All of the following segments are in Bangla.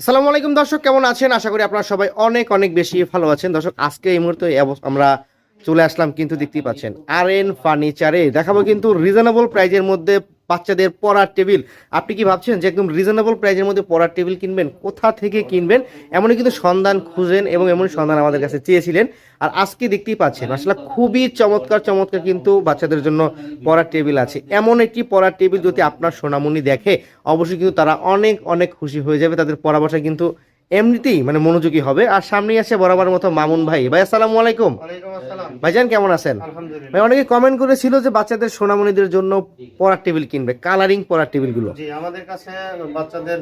আসসালামু আলাইকুম দর্শক, কেমন আছেন? আশা করি আপনারা সবাই অনেক অনেক বেশি ভালো আছেন। দর্শক, আজকে এই মুহূর্তে আমরা চলে আসলাম কিন্তু দেখতেই পাচ্ছেন। আর এন ফার্নিচারে দেখাবো কিন্তু রিজনেবল প্রাইজের মধ্যে বাচ্চাদের পড়ার টেবিল। আপনি কি ভাবছেন যে একদম রিজনেবল প্রাইজের মধ্যে পড়ার টেবিল কিনবেন? কোথা থেকে কিনবেন? এমনই কিন্তু সন্ধান খুঁজেন এবং এমনই সন্ধান আমাদের কাছে চেয়েছিলেন। আর আজকে দেখতেই পাচ্ছেন আসলে খুবই চমৎকার চমৎকার কিন্তু বাচ্চাদের জন্য পড়ার টেবিল আছে। এমন একটি পড়ার টেবিল যদি আপনার সোনামণি দেখে, অবশ্যই কিন্তু তারা অনেক অনেক খুশি হয়ে যাবে। তাদের পড়া পড়াবাসা কিন্তু এমনিতেই মানে মনোযোগী হবে। আর সামনেই আছে বরাবর মতো মামুন ভাই। ভাই আসসালামু আলাইকুম। ভাইজান কেমন আছেন? ভাই অনেকে কমেন্ট করেছিল যে বাচ্চাদের সোনামণিদের জন্য পড়ার টেবিল কিনবে কালারিং পড়ার টেবিলগুলো। জি আমাদের কাছে বাচ্চাদের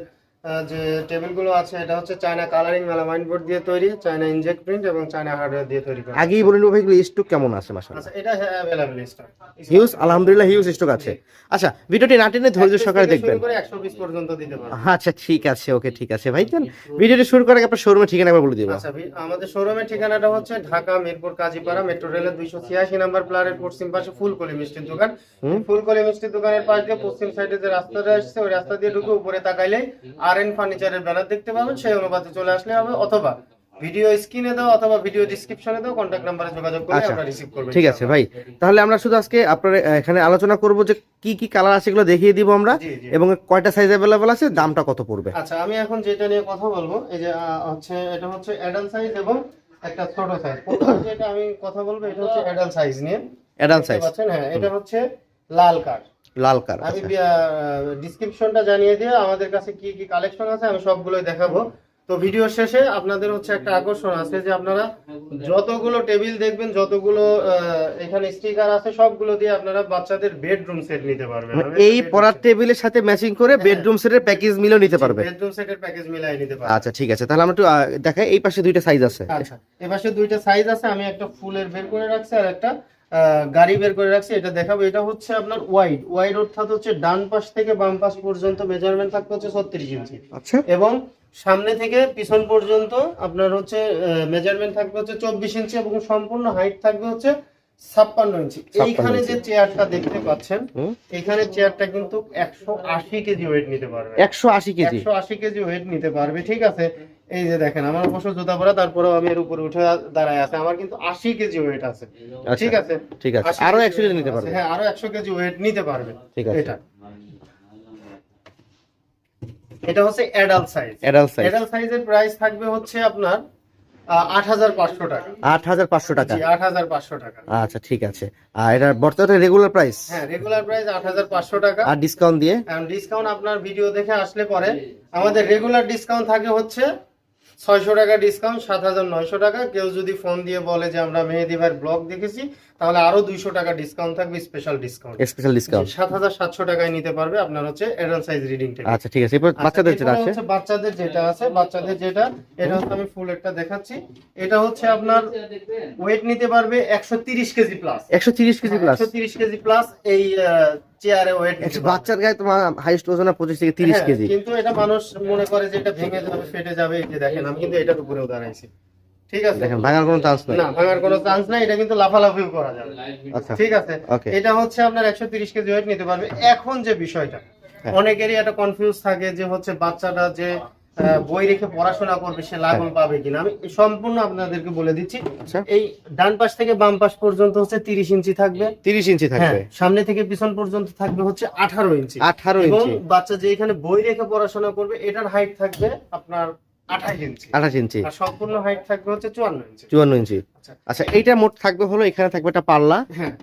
যে টেবিলগুলো আছে এটা হচ্ছে চায়না কালারিং মেলামাইন বোর্ড দিয়ে তৈরি চায়না ইনজেক্ট প্রিন্ট এবং চায়না হার্ডওয়্যার দিয়ে তৈরি করা। আগেই বলেন ভাইগুলো স্টক কেমন আছে মাসাল্লাহ আচ্ছা এটা অ্যাভেলেবল স্টক হিউজ আলহামদুলিল্লাহ হিউজ স্টক আছে। আচ্ছা ভিডিওটি না টেনে ধৈর্য সহকারে দেখবেন। করে 120 পর্যন্ত দিতে পারব আচ্ছা ঠিক আছে ওকে ঠিক আছে। ভাই যান ভিডিওটি শুরু করার আগে আপনার শোরুমের ঠিকানা একবার বলে দিব। আচ্ছা আমাদের শোরুমের ঠিকানাটা হচ্ছে ঢাকা মিরপুর কাজীপাড়া মেট্রো রেলের দুইশো ছিয়াশি নাম্বার প্লারের পশ্চিম পাশে ফুলকলি মিষ্টির দোকান। ফুলকলি মিষ্টির দোকানের পাশ দিয়ে পশ্চিম সাইডে যে রাস্তাটা আসছে ওই রাস্তা দিয়ে ঢুকে উপরে তাকাইলে আর এন ফার্নিচারের ব্যানার দেখতে পাবেন সেই অনুপাতে চলে আসলে হবে অথবা ভিডিও স্ক্রিনে দাও অথবা ভিডিও ডিসক্রিপশনে দাও কন্ট্যাক্ট নাম্বারে যোগাযোগ করে আচ্ছা, আমরা রিসিভ করব ঠিক আছে ভাই তাহলে আমরা শুধু আজকে আপনার এখানে আলোচনা করব যে কি কি কালার আছে এগুলো দেখিয়ে দিব আমরা এবং কয়টা সাইজ অ্যাভেলেবল আছে দামটা কত পড়বে? আচ্ছা আমি এখন যেটা নিয়ে কথা বলব এই যে হচ্ছে এটা হচ্ছে অ্যাডাল্ট সাইজ এবং একটা ছোট সাইজ প্রথমে যেটা আমি কথা বলব এটা হচ্ছে অ্যাডাল্ট সাইজ নিয়ে। অ্যাডাল্ট সাইজ হ্যাঁ এটা হচ্ছে লাল কার্ড লাল কার আমি ডিসক্রিপশনটা জানিয়ে দিয়ে আমাদের কাছে কি কি কালেকশন আছে আমি সবগুলোই দেখাবো। তো ভিডিও শেষে আপনাদের হচ্ছে একটা আকর্ষণ আছে যে আপনারা যতগুলো টেবিল দেখবেন যতগুলো এখানে স্টিকার আছে সবগুলো দিয়ে আপনারা বাচ্চাদের বেডরুম সেট নিতে পারবেন। মানে এই পড়ার টেবিলের সাথে ম্যাচিং করে বেডরুম সেটের প্যাকেজ মিলেও নিতে পারবে। বেডরুম সেটের প্যাকেজ মিলাই নিতে পারবেন। আচ্ছা ঠিক আছে। তাহলে আমরা একটু দেখাই এই পাশে দুইটা সাইজ আছে। আচ্ছা এপাশে দুইটা সাইজ আছে আমি একটা ফুলের বের করে রাখছি আর একটা গাড়ি বের করে রাখছি এটা দেখাবো। এটা হচ্ছে আপনার ওয়াইড ওয়াইড অর্থাৎ হচ্ছে ডান পাশ থেকে বাম পাশ পর্যন্ত মেজারমেন্ট থাকতে হচ্ছে ছত্রিশ ইঞ্চি আচ্ছা। এবং সামনে থেকে পিছন পর্যন্ত আপনার হচ্ছে মেজারমেন্ট থাকবে হচ্ছে চব্বিশ ইঞ্চি এবং সম্পূর্ণ হাইট থাকবে হচ্ছে ছাপ্পান্ন ইঞ্চি। এইখানে যে চেয়ারটা দেখতে পাচ্ছেন এখানে চেয়ারটা কিন্তু একশো আশি কেজি ওয়েট নিতে পারবে। একশো আশি কেজি? একশো আশি কেজি ওয়েট নিতে পারবে ঠিক আছে? এই যে দেখেন আমার অবশ্য জুতা পরা তারপরেও আমি এর উপরে উঠে দাঁড়ায় আছে আমার কিন্তু আশি কেজি ওয়েট আছে। আচ্ছা, ঠিক আছে? ঠিক আছে। আরও একশো কেজি নিতে পারবে। হ্যাঁ আরও একশো কেজি ওয়েট নিতে পারবে ঠিক আছে। এটা। এটা হচ্ছে adult size adult size adult সাইজের প্রাইস থাকবে হচ্ছে আপনার আট হাজার পাঁচশো টাকা। আট হাজার পাঁচশো টাকা? আট হাজার পাঁচশো টাকা। আচ্ছা ঠিক আছে। আর এটা বর্তমানে রেগুলার প্রাইস হ্যাঁ রেগুলার প্রাইস আট হাজার পাঁচশো টাকা। আর ডিসকাউন্ট দিয়ে? ডিসকাউন্ট আপনার ভিডিও দেখে আসলে পরে। আমাদের রেগুলার ডিসকাউন্ট থাকে হচ্ছে ছয়শো টাকা ডিসকাউন্ট সাত হাজার নয়শো টাকা। কেউ যদি ফোন দিয়ে বলে যে আমরা মেহেদি ভাইয়ের ব্লগ দেখেছি তাহলে আরও দুইশো টাকা ডিসকাউন্ট থাকবে স্পেশাল ডিসকাউন্ট স্পেশাল ডিসকাউন্ট সাত হাজার সাতশো টাকায় নিতে পারবে আপনার হচ্ছে অ্যাডাল্ট সাইজ রিডিং টেবিল আচ্ছা ঠিক আছে। এরপর বাচ্চাদের যেটা আছে? বাচ্চাদের যেটা আছে বাচ্চাদের যেটা এটা হচ্ছে আমি ফুল একটা দেখাচ্ছি। এটা হচ্ছে আপনার ওয়েট নিতে পারবে একশো তিরিশ কেজি প্লাস একশো তিরিশ কেজি প্লাস একশো তিরিশ কেজি প্লাস এই চেয়ারে ওয়েট বাচ্চার গায়ে তোমার হাইস্ট ওজন পঁচিশ থেকে তিরিশ হ্যাঁ, কেজি। কিন্তু এটা মানুষ মনে করে যে এটা ভেঙে যাবে ফেটে যাবে এই যে দেখেন আমি কিন্তু এটার উপরেও দাঁড়াইছি। ঠিক আছে? দেখেন ভাঙার কোনো চান্স নাই। না ভাঙার কোনো চান্স নাই এটা কিন্তু লাফালাফিও করা যাবে। আচ্ছা ঠিক আছে? এটা হচ্ছে আপনার একশো তিরিশ কেজি ওয়েট নিতে পারবে। এখন যে বিষয়টা হ্যাঁ। অনেকেরই একটা কনফিউজ থাকে যে হচ্ছে বাচ্চাটা যে বই রেখে পড়াশোনা করবে সে লাগল পাবে কিনা? আমি সম্পূর্ণ আপনাদেরকে বলে দিচ্ছি। হ্যাঁ। আচ্ছা। এই ডান পাশ থেকে বাম পাশ পর্যন্ত হচ্ছে তিরিশ ইঞ্চি থাকবে। তিরিশ ইঞ্চি হ্যাঁ থাকবে। সামনে থেকে পিছন পর্যন্ত থাকবে হচ্ছে আঠারো ইঞ্চি। আঠারো এবং বাচ্চা যে এখানে বই রেখে পড়াশোনা করবে এটার হাইট থাকবে আপনার আঠাশ ইঞ্চি। আঠাশ ইঞ্চি। আর সম্পূর্ণ হাইট থাকবে হচ্ছে চুয়ান্ন ইঞ্চি। চুয়ান্ন ইঞ্চি। আচ্ছা। আচ্ছা এইটা মোট থাকবে হলো এখানে থাকবে একটা পাল্লা। হ্যাঁ।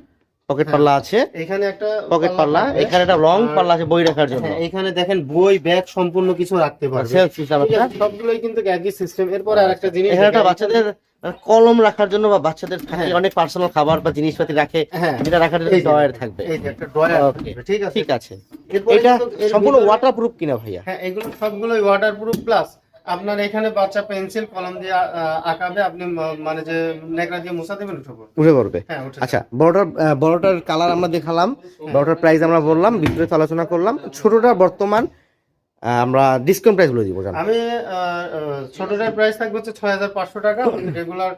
পকেট হ্যাঁ। পাল্লা আছে। এখানে একটা পকেট পাল্লা এখানে একটা লং পাল্লা আছে বই রাখার জন্য। হ্যাঁ, এখানে দেখেন বই ব্যাগ সম্পূর্ণ কিছু রাখতে পারবে। সেলফ সিস্টেম সবগুলোই কিন্তু একই সিস্টেম এরপর আর একটা জিনিস এখানে একটা বাচ্চাদের মানে কলম রাখার জন্য বা বাচ্চাদের হ্যাঁ। অনেক পার্সোনাল খাবার বা জিনিসপাতি রাখে। হ্যাঁ। যেটা রাখার জন্য ড্রয়ার থাকবে। এই একটা ড্রয়ার ঠিক আছে। ঠিক আছে। এটা সম্পূর্ণ ভিতরে- ওয়াটার প্রুফ কিনা ভাইয়া? হ্যাঁ এগুলো সবগুলোই ওয়াটার প্রুফ প্লাস আপনার এখানে বাচ্চা পেন্সিল কলম দিয়ে আঁকাবে আপনি মানে যে নেকড়া দিয়ে মুছা দেবেন উঠে পড়বে। উঠে পড়বে? হ্যাঁ আচ্ছা বড়টার বড়টার কালার আমরা দেখালাম। বড়টার প্রাইস আমরা বললাম বিস্তারিত আলোচনা করলাম। ছোটটা বর্তমান আমরা ডিসকাউন্ট প্রাইস বলে দিব আমি ছোটটার প্রাইস থাকবে হচ্ছে ছয় হাজার পাঁচশো টাকা। রেগুলার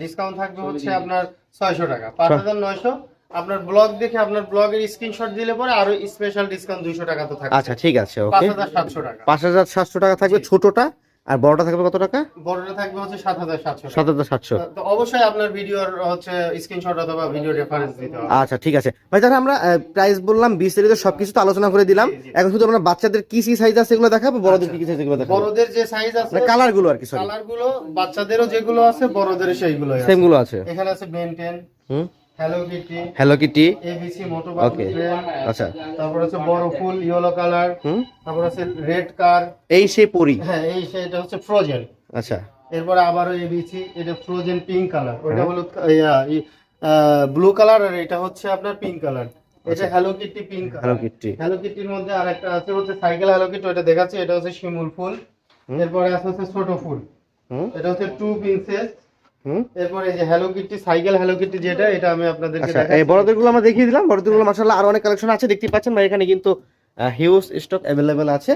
ডিসকাউন্ট থাকবে হচ্ছে আপনার ছয়শো টাকা। পাঁচ হাজার নয়শো। আপনার ব্লগ দেখে আপনার ব্লগের স্ক্রিনশট দিলে পরে আরও স্পেশাল ডিসকাউন্ট দুইশো টাকা তো থাকবে। আচ্ছা ঠিক আছে ওকে হাজার সাতশো টাকা। পাঁচ হাজার সাতশো টাকা থাকবে ছোটটা আর বড়টা থাকবে কত টাকা? বড়টা থাকবে হচ্ছে সাত হাজার সাতশো সাত হাজার সাতশো। তো অবশ্যই আপনার ভিডিওর হচ্ছে স্ক্রিনশট অথবা ভিডিও রেফারেন্স দিতে হবে। আচ্ছা ঠিক আছে। ভাই তাহলে আমরা প্রাইস বললাম বিস্তারিত সবকিছু তো আলোচনা করে দিলাম। এখন শুধু আমরা বাচ্চাদের কি কি সাইজ আছে এগুলো দেখাবো? বড়দের কি কি সাইজ এগুলো দেখাবো? বড়দের যে সাইজ আছে কালারগুলো আর কি কালারগুলো বাচ্চাদেরও যেগুলো আছে বড়দের সেইগুলো সেমগুলো আছে। এখানে আছে বেনটেন হুম? Hello Kitty Hello Kitty ABC মোটো Okay. আচ্ছা। তারপর হচ্ছে বড় ফুল ইয়েলো কালার হুম? তারপর আছে রেড কার এই সেই পরি। হ্যাঁ এই সেটা হচ্ছে ফ্রোজেন আচ্ছা। এরপরে আবারও এবিসি এটা ফ্রোজেন পিঙ্ক কালার ওটা হলো ব্লু কালার আর এটা হচ্ছে আপনার পিঙ্ক কালার এটা Hello Kitty pink Hello Kitty Hello কিটির মধ্যে আরেকটা আছে হচ্ছে সাইকেল হ্যালো কিটি ওটা দেখাচ্ছে এটা হচ্ছে শিমুল ফুল। এরপরে আছে হচ্ছে ছোট ফুল। এটা হচ্ছে টু প্রিন্সেস এরপরে এই যে হ্যালো সাইকেল হ্যালো যেটা এটা আমি আপনাদেরকে আচ্ছা এই আমরা দেখিয়ে দিলাম। বড়দেরগুলো মাশাআল্লাহ আরও অনেক কালেকশন আছে দেখতে পাচ্ছেন ভাই এখানে কিন্তু হিউজ স্টক আছে।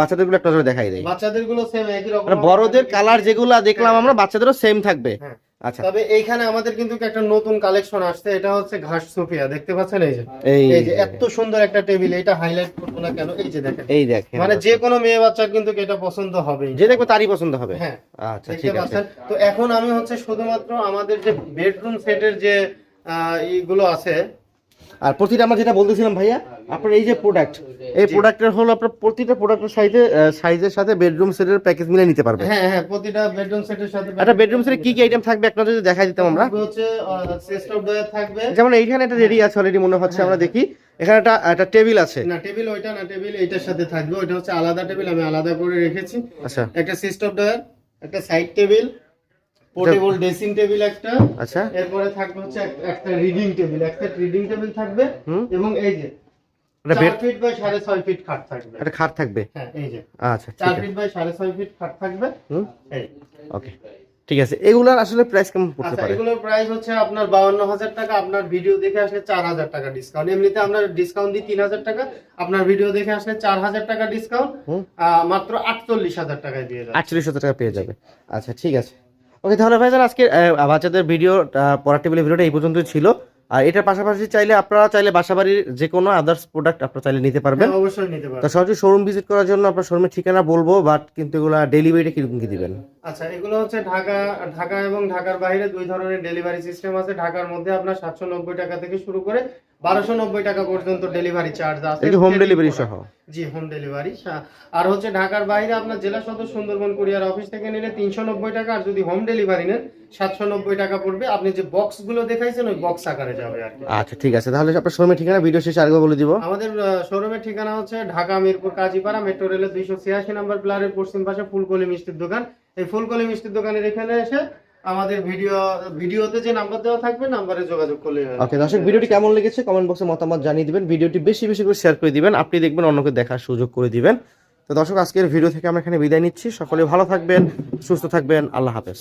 বাচ্চাদেরগুলো একটা দেখাই দেয় বাচ্চাদেরগুলো সেম একই রকম মানে বড়দের কালার যেগুলো দেখলাম আমরা বাচ্চাদেরও সেম থাকবে। হ্যাঁ। আচ্ছা। তবে এইখানে আমাদের কিন্তু একটা নতুন কালেকশন আসছে এটা হচ্ছে ঘাস সোফিয়া দেখতে পাচ্ছেন এই যে? এই যে এত সুন্দর একটা টেবিল এটা হাইলাইট করব না কেন? এই যে দেখেন। এই দেখেন। মানে যে কোনো মেয়ে বাচ্চার কিন্তু এটা পছন্দ হবে যে দেখবে তারই পছন্দ হবে। হ্যাঁ আচ্ছা ঠিক আছে। তো এখন আমি হচ্ছে শুধুমাত্র আমাদের যে বেডরুম সেটের যে আহ, ইগুলো আছে আর প্রতিটা আমরা যেটা বলতেছিলাম ভাইয়া আপনার এই যে প্রোডাক্ট এই প্রোডাক্টের হলো আপনার প্রতিটা প্রোডাক্টের সাইজে সাইজের সাথে বেডরুম সেটের প্যাকেজ মিলে নিতে পারবে। হ্যাঁ হ্যাঁ প্রতিটা বেডরুম সেটের সাথে একটা বেডরুম সেটে কি কি আইটেম থাকবে আপনার যদি দেখাই দিতাম আমরা। হচ্ছে চেস্ট অফ ডয়ার থাকবে। যেমন এইখানে একটা রেডি আছে অলরেডি মনে হচ্ছে আমরা দেখি। এখানে একটা একটা টেবিল আছে। না টেবিল ওইটা না টেবিল এইটার সাথে থাকবে। ওইটা হচ্ছে আলাদা টেবিল আমি আলাদা করে রেখেছি। আচ্ছা। একটা সিস্টেম ডয়ার একটা side table portable dressing table একটা আচ্ছা। এরপরে থাকবে হচ্ছে একটা রিডিং টেবিল একটা রিডিং টেবিল থাকবে এবং এই যে চার ফিট বাই সাড়ে ছয় ফিট খাট থাকবে। একটা খাট থাকবে? হ্যাঁ এই যে। আচ্ছা চার ফিট বাই সাড়ে ছয় ফিট খাট থাকবে। এই। ওকে ঠিক আছে। এগুলার আসলে প্রাইস কেমন পড়তে আচ্ছা পারে? এগুলোর প্রাইস হচ্ছে আপনার বাউন্ন হাজার টাকা আপনার ভিডিও দেখে আসলে চার হাজার টাকা ডিসকাউন্ট এমনিতে আমরা ডিসকাউন্ট দিই তিন হাজার টাকা আপনার ভিডিও দেখে আসলে চার হাজার টাকা ডিসকাউন্ট। মাত্র আটচল্লিশ হাজার টাকায় দিয়ে যাবে আটচল্লিশ হাজার টাকা পেয়ে যাবে। আচ্ছা ঠিক আছে। ওকে তাহলে ভাই স্যার আজকে বাচ্চাদের ভিডিও পড়ার টেবিলের ভিডিওটা এই পর্যন্তই ছিল। আর এটার পাশাপাশি চাইলে আপনারা চাইলে বাসাবাড়ির যে কোনো আদার্স প্রোডাক্ট আপনারা চাইলে নিতে পারবেন। হ্যাঁ, অবশ্যই নিতে তো পারবেন সরাসরি শোরুম ভিজিট করার জন্য আপনার শোরুমের ঠিকানা বলব বাট কিন্তু এগুলো ডেলিভারিটা কীরকম কি দিবেন? আচ্ছা এগুলো হচ্ছে ঢাকা ঢাকা এবং ঢাকার বাইরে দুই ধরনের ডেলিভারি সিস্টেম আছে। ঢাকার মধ্যে আপনার সাতশো নব্বই টাকা থেকে শুরু করে বারোশো নব্বই টাকা পর্যন্ত ডেলিভারি চার্জ আছে। এটা হোম ডেলিভারি সহ? জি হোম ডেলিভারি আর হচ্ছে ঢাকার বাইরে আপনার জেলা সদর সুন্দরবন কুরিয়ার অফিস থেকে নিলে তিনশো নব্বই টাকা আর যদি হোম ডেলিভারি নেন সাতশো নব্বই টাকা পড়বে। আপনি যে বক্সগুলো দেখাইছেন ওই বক্স আকারে যাবে আর কি। আচ্ছা ঠিক আছে। তাহলে আপনার শোরুমের ঠিকানা ভিডিও শেষে আরেকবার বলে দিব। আমাদের শোরুমের ঠিকানা হচ্ছে ঢাকা মিরপুর কাজীপাড়া মেট্রো রেলের দুইশো ছিয়াশি নম্বর প্লারের পশ্চিম পাশে ফুলকলি মিষ্টির দোকান। এই ফুলকলি মিষ্টির দোকানের এখানে এসে আমাদের ভিডিও, ভিডিওতে যে নাম্বার দেওয়া থাকবে, নাম্বারে যোগাযোগ করলে ওকে, দর্শক, ভিডিওটি কেমন লেগেছে কমেন্ট বক্সে মতামত জানিয়ে দিবেন। ভিডিওটি বেশি বেশি করে শেয়ার করে দিবেন। আপনি দেখবেন অন্যকে দেখার সুযোগ করে দিবেন। তো দর্শক, আজকের ভিডিও থেকে আমরা এখানে বিদায় নিচ্ছি। সকলে ভালো থাকবেন, সুস্থ থাকবেন। আল্লাহ হাফেজ।